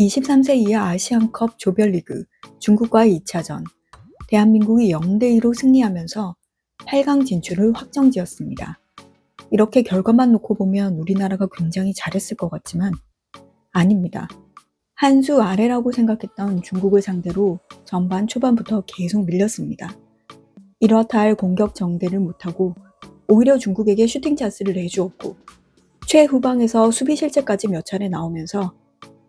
23세 이하 아시안컵 조별리그 중국과의 2차전 대한민국이 0대2로 승리하면서 8강 진출을 확정지었습니다. 이렇게 결과만 놓고 보면 우리나라가 굉장히 잘했을 것 같지만 아닙니다. 한 수 아래라고 생각했던 중국을 상대로 전반 초반부터 계속 밀렸습니다. 이렇다 할 공격 정대를 못하고 오히려 중국에게 슈팅 찬스를 내주었고 최후방에서 수비 실책까지 몇 차례 나오면서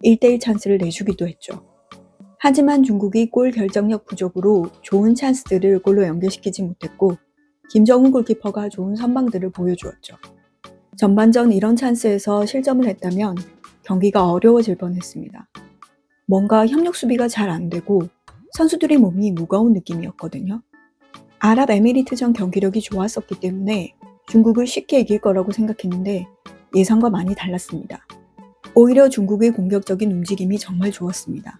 1대1 찬스를 내주기도 했죠. 하지만 중국이 골 결정력 부족으로 좋은 찬스들을 골로 연결시키지 못했고 김정훈 골키퍼가 좋은 선방들을 보여주었죠. 전반전 이런 찬스에서 실점을 했다면 경기가 어려워질 뻔했습니다. 뭔가 협력 수비가 잘 안 되고 선수들의 몸이 무거운 느낌이었거든요. 아랍에미리트전 경기력이 좋았었기 때문에 중국을 쉽게 이길 거라고 생각했는데 예상과 많이 달랐습니다. 오히려 중국의 공격적인 움직임이 정말 좋았습니다.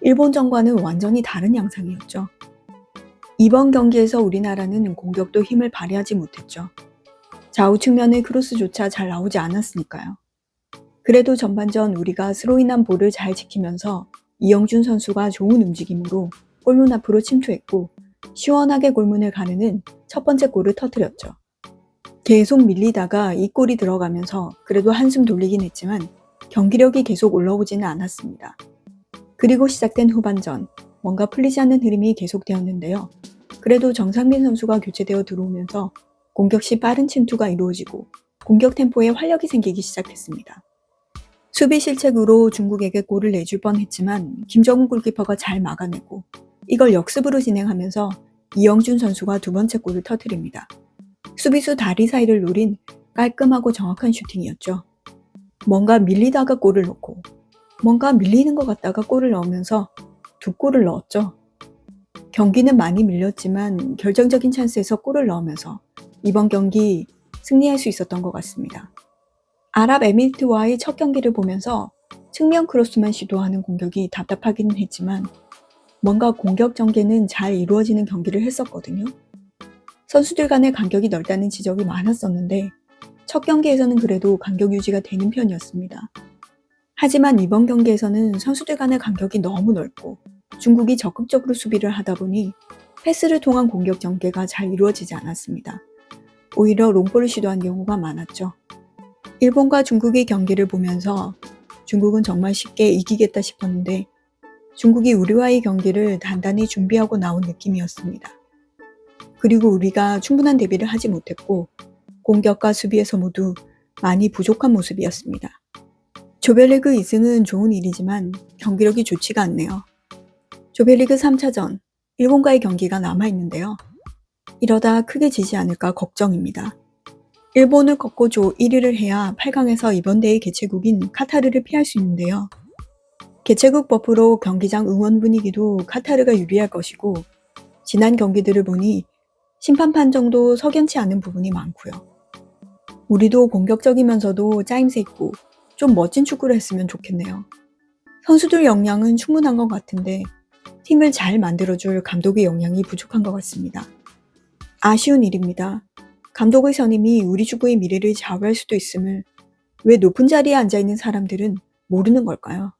일본전과는 완전히 다른 양상이었죠. 이번 경기에서 우리나라는 공격도 힘을 발휘하지 못했죠. 좌우 측면의 크로스조차 잘 나오지 않았으니까요. 그래도 전반전 우리가 스로인한 볼을 잘 지키면서 이영준 선수가 좋은 움직임으로 골문 앞으로 침투했고 시원하게 골문을 가르는 첫 번째 골을 터뜨렸죠. 계속 밀리다가 이 골이 들어가면서 그래도 한숨 돌리긴 했지만 경기력이 계속 올라오지는 않았습니다. 그리고 시작된 후반전, 뭔가 풀리지 않는 흐름이 계속되었는데요. 그래도 정상민 선수가 교체되어 들어오면서 공격 시 빠른 침투가 이루어지고 공격 템포에 활력이 생기기 시작했습니다. 수비 실책으로 중국에게 골을 내줄 뻔 했지만 김정훈 골키퍼가 잘 막아내고 이걸 역습으로 진행하면서 이영준 선수가 두 번째 골을 터뜨립니다. 수비수 다리 사이를 노린 깔끔하고 정확한 슈팅이었죠. 뭔가 밀리다가 골을 넣고 뭔가 밀리는 것 같다가 골을 넣으면서 두 골을 넣었죠. 경기는 많이 밀렸지만 결정적인 찬스에서 골을 넣으면서 이번 경기 승리할 수 있었던 것 같습니다. 아랍에미리트와의 첫 경기를 보면서 측면 크로스만 시도하는 공격이 답답하기는 했지만 뭔가 공격 전개는 잘 이루어지는 경기를 했었거든요. 선수들 간의 간격이 넓다는 지적이 많았었는데 첫 경기에서는 그래도 간격 유지가 되는 편이었습니다. 하지만 이번 경기에서는 선수들 간의 간격이 너무 넓고 중국이 적극적으로 수비를 하다 보니 패스를 통한 공격 전개가 잘 이루어지지 않았습니다. 오히려 롱볼을 시도한 경우가 많았죠. 일본과 중국의 경기를 보면서 중국은 정말 쉽게 이기겠다 싶었는데 중국이 우리와의 경기를 단단히 준비하고 나온 느낌이었습니다. 그리고 우리가 충분한 대비를 하지 못했고 공격과 수비에서 모두 많이 부족한 모습이었습니다. 조별리그 2승은 좋은 일이지만 경기력이 좋지가 않네요. 조별리그 3차전, 일본과의 경기가 남아있는데요. 이러다 크게 지지 않을까 걱정입니다. 일본을 꺾고 조 1위를 해야 8강에서 이번 대회 개최국인 카타르를 피할 수 있는데요. 개최국 버프로 경기장 응원 분위기도 카타르가 유리할 것이고 지난 경기들을 보니 심판 판정도 석연치 않은 부분이 많고요. 우리도 공격적이면서도 짜임새 있고 좀 멋진 축구를 했으면 좋겠네요. 선수들 역량은 충분한 것 같은데 팀을 잘 만들어줄 감독의 역량이 부족한 것 같습니다. 아쉬운 일입니다. 감독의 선임이 우리 축구의 미래를 좌우할 수도 있음을 왜 높은 자리에 앉아있는 사람들은 모르는 걸까요?